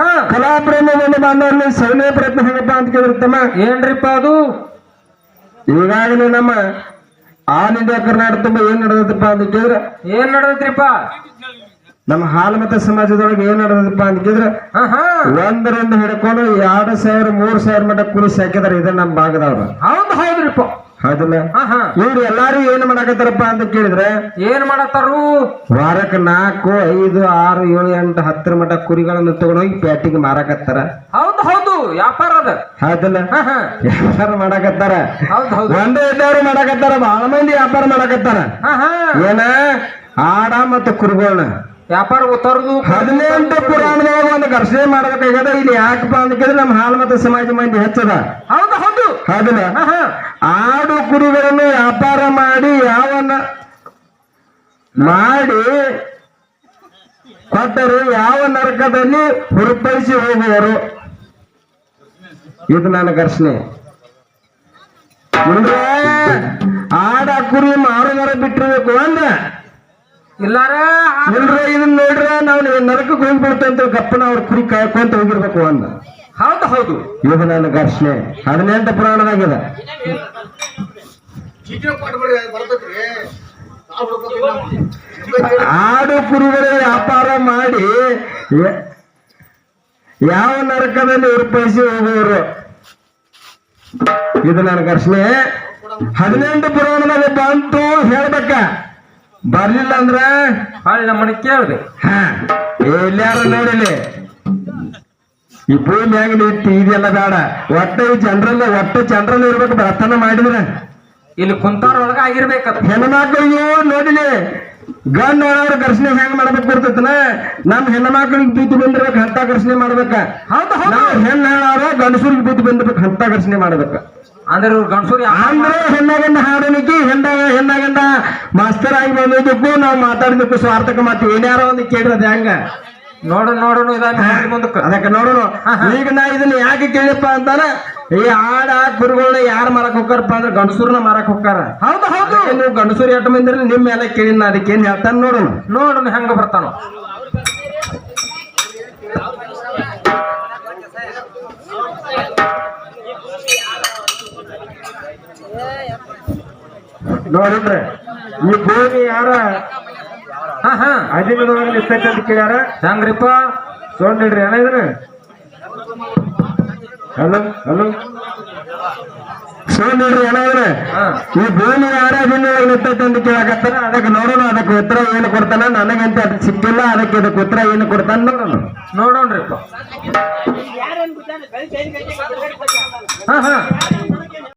ಹಾ ಕಲಾಪ್ರೇಮವನ್ನು ಬಾಂಧವರಲ್ಲಿ ಸರಣಿ ಪ್ರಯತ್ನ ಹೇಗಪ್ಪ ಅಂತ ಕೇಳಿರ್ತಮ್ಮ ಏನ್ರಿಪ್ಪ ಅದು? ಈಗಾಗಲೇ ನಮ್ಮ ಆಲ್ ಇಂಡಿಯಾ ಕರ್ನಾಟಕ ತುಂಬ ಏನ್ ನಡೆದಪ್ಪ ಅಂತ ಕೇಳಿದ್ರೆ. ಏನ್ ನಡೆದ್ರಿಪ್ಪ ನಮ್ಮ ಹಾಲು ಮತ ಸಮಾಜದೊಳಗೆ ಏನ್ ನಡೆದಪ್ಪ ಅಂತ ಕೇಳಿದ್ರೆ. ಒಂದರಿಂದ ಹಿಡ್ಕೊಂಡು ಎರಡು ಸಾವಿರ ಮೂರ್ ಸಾವಿರ ಮಟ್ಟ ಕುರಿ ಸಾಕಿದಾರೆ ಇದನ್ನ ನಮ್ಮ ಭಾಗದವ್ರು. ಹೌದು ಹೌದ್ರಿಪ್ಪ. ಹೌದಲ್ಲ? ಇವ್ರು ಎಲ್ಲಾರು ಏನ್ ಮಾಡಕತ್ತಾರಪ್ಪ ಅಂತ ಕೇಳಿದ್ರೆ ಏನ್ ಮಾಡತ್ತಾರು ವಾರಕ್ಕೆ ನಾಲ್ಕು ಐದು ಆರು ಏಳು ಎಂಟು ಹತ್ತರ ಮಟ್ಟ ಕುರಿಗಳನ್ನು ತಗೊಂಡೋಗಿ ಪ್ಯಾಟಿಗೆ ಮಾರಾಕತ್ತಾರ. ಹೌದು ಹೌದು. ವ್ಯಾಪಾರ ಅದ. ಹೌದಲ್ಲ? ವ್ಯಾಪಾರ ಮಾಡಾಕತ್ತಾರ. ಹೌದು ಹೌದು. ಒಂದೇ ಇದ್ದವ್ರು ಮಾಡಕತ್ತಾರ ಬಹಳ ಮಂದಿ ವ್ಯಾಪಾರ ಮಾಡಾಕತ್ತಾರ. ಏನ? ಆಡ ಮತ್ತು ಕುರಿಗಳನ್ನ ವ್ಯಾಪಾರ ತರದು ಹದಿನೆಂಟು ಪುರಾಣದೊಳಗ ಒಂದು ಘರ್ಷಣೆ ಮಾಡಬೇಕಾಗ್ಯದ. ಇಲ್ಲಿ ಯಾಕಪ್ಪ ಅಂತ ಕೇಳಿದ್ರೆ ನಮ್ಮ ಹಾಲು ಮತ್ತು ಸಮಾಜ ಮಂದಿ ಹೆಚ್ಚದ. ಹೌದು ಹೌದು. ಹೌದಲ್ಲ? ಆಡು ಕುರಿಗಳನ್ನು ವ್ಯಾಪಾರ ಮಾಡಿ ಯಾವನ್ನ ಮಾಡಿ ಕೊಟ್ಟರು ಯಾವ ನರಕದಲ್ಲಿ ಹುರುಪಡಿಸಿ ಹೋಗುವರು? ಇದು ನನ್ನ ಘರ್ಷಣೆ. ಆಡ ಕುರಿ ಮಾರುಗಾರ ಬಿಟ್ಟಿರ್ಬೇಕು ಅಂದ್ರ ಇಲ್ಲಾರ? ಇಲ್ರ ಇದನ್ನ ನೋಡ್ರ ನಾವು ನರಕಕ್ಕೆ ಹೋಗ್ಬಿಡ್ತಂತ ಗಪ್ಪನ ಅವ್ರ ಕುರಿ ಕಾಯ್ಕೊಂತ ಹೋಗಿರ್ಬೇಕು ಅಂದ. ಹೌದು ಹೌದು. ಇದು ನನ್ನ ಘರ್ಷಣೆ ಹದಿನೆಂಟು ಪುರಾಣದಾಗಿದೆ ಆಡು ಕುರಿಗಳ ವ್ಯಾಪಾರ ಮಾಡಿ ಯಾವ ನರಕದಲ್ಲಿ ಉತ್ಪಾದಿಸಿ ಹೋಗುವರು? ಇದು ನನ್ನ ಘರ್ಷಣೆ ಹದಿನೆಂಟು ಪುರಾಣದಾಗ ಬಂತು ಹೇಳ್ಬೇಕ. ಬರ್ಲಿಲ್ಲ ಅಂದ್ರ ಹಾಳೆ ನಮ್ಮನೆ ಕೇಳ್ರಿ. ಹಾ ಎಲ್ಲಾರು ನೋಡಿಲಿ? ಈ ಮ್ಯಾಗ ಹೆಂಗ್ ನಿಂತು ಇದೆಲ್ಲ ಬೇಡ. ಒಟ್ಟ ಈ ಜನರಲ್ಲ ಒಟ್ಟು ಜನರಲ್ಲ ಇರ್ಬೇಕು ಬಡತನ ಮಾಡಿದ್ರೆ. ಇಲ್ಲಿ ಕುಂತಾರೊಳಗ ಆಗಿರ್ಬೇಕ ಹೆಣ್ಮಕ್ಳಿಗೂ ನೋಡಿಲಿ ಗಂಡ ಅವ್ರ ಘರ್ಷಣೆ ಹೆಂಗ್ ಮಾಡ್ಬೇಕು ಬರ್ತೈತನ ನಮ್ ಹೆಣ್ಮಕ್ಳಿಗೆ ಬುದ್ಧಿ ಬಂದಿರ್ಬೇಕು ಹಂತ ಘರ್ಷಣೆ ಮಾಡ್ಬೇಕ. ಹೌದು ಹೌದು. ಗಂಡಸೂರಿಗೆ ಹೆಣ್ಣು ಹೇಳೋರು ಗಂಡಸರಿಗೆ ಬುದ್ಧಿ ಬಂದಿರ್ಬೇಕು ಹಂತ ಘರ್ಷಣೆ ಮಾಡ್ಬೇಕ. ಅಂದ್ರೆ ಗಂಡಸೂರಿ ಅಂದ್ರೆ ಹೆಣ್ಣಗಂಡ ಹಾಡಲಿಕ್ಕೆ ಹೆಣ್ಣ ಹೆಣ್ಣಗಂಡ ಮಾಸ್ತರ್ ಆಗಿ ಬಂದಿದ್ದಕ್ಕೂ ನಾವು ಮಾತಾಡಿದಕ್ಕೂ ಸ್ವಾರ್ಥಕ ಮಾತು. ಏನ್ಯಾರೋ ಒಂದು ಕೇಳಿರೋದು ಹೆಂಗ? ನೋಡು ನೋಡು ಇದಾಗಿ ಮುಂದಕ್ಕೆ. ಅದಕ್ಕೆ ನೋಡೋಣ ಈಗ ನಾ ಇದನ್ನ ಯಾಕೆ ಕೇಳಿಪ್ಪ ಅಂತಾನ ಈ ಆಡ ಗುರುಗಳನ್ನ ಯಾರು ಮಾರಕ್ ಹೋಗ್ತಾರಪ್ಪ ಅಂದ್ರೆ ಗಂಡಸೂರ್ನ ಮಾರಕ್ ಹೋಗ್ತಾರ ಹೌದು ಹೌದು. ನೀವು ಗಂಡಸೂರ್ ಎಟ್ಟ ಮಂದಿರಿ ನಿಮ್ಮ ಮೇಲೆ ಕೇಳಿ ನಾ ಅದಕ್ಕೆ ಏನ್ ಹೇಳ್ತಾನ ನೋಡೋಣ ನೋಡು ಹೆಂಗ ಬರ್ತಾನೋ. ನೋಡಿದ್ರೆ ಈ ಭೂಮಿ ಯಾರ ಹಾ ಹಾ ಅಧೀನದೊಳಗೆ ನಿಸ್ತೈತೆ ಅಂತ ಕೇಳ್ಯಾರ ಹೆಂಗ್ರಿಪ್ಪ ನೋಡ್ರಿ ಏನ ಇದ್ರ ಹಲೋ ಹಲೋ ಸೋನ್ ಇಡ್ರಿ ಏನ ಇದ್ರ ಹಾ ಈ ಭೂಮಿ ಯಾರ ಅಧೀನದೊಳಗೆ ಇರ್ತೈತೆ ಅಂತ ಕೇಳಕತ್ತಾರ ಅದಕ್ಕೆ ನೋಡೋಣ ಅದಕ್ಕೆ ಉತ್ತರ ಏನು ಕೊಡ್ತಾನ ನನಗಂತ ಅದು ಸಿಕ್ಕಿಲ್ಲ ಅದಕ್ಕೆ ಇದಕ್ಕೆ ಉತ್ತರ ಏನು ಕೊಡ್ತಾನ ನೋಡೋಣ ನೋಡೋಣ್ರಿಪ್ಪ ಹಾ ಹಾ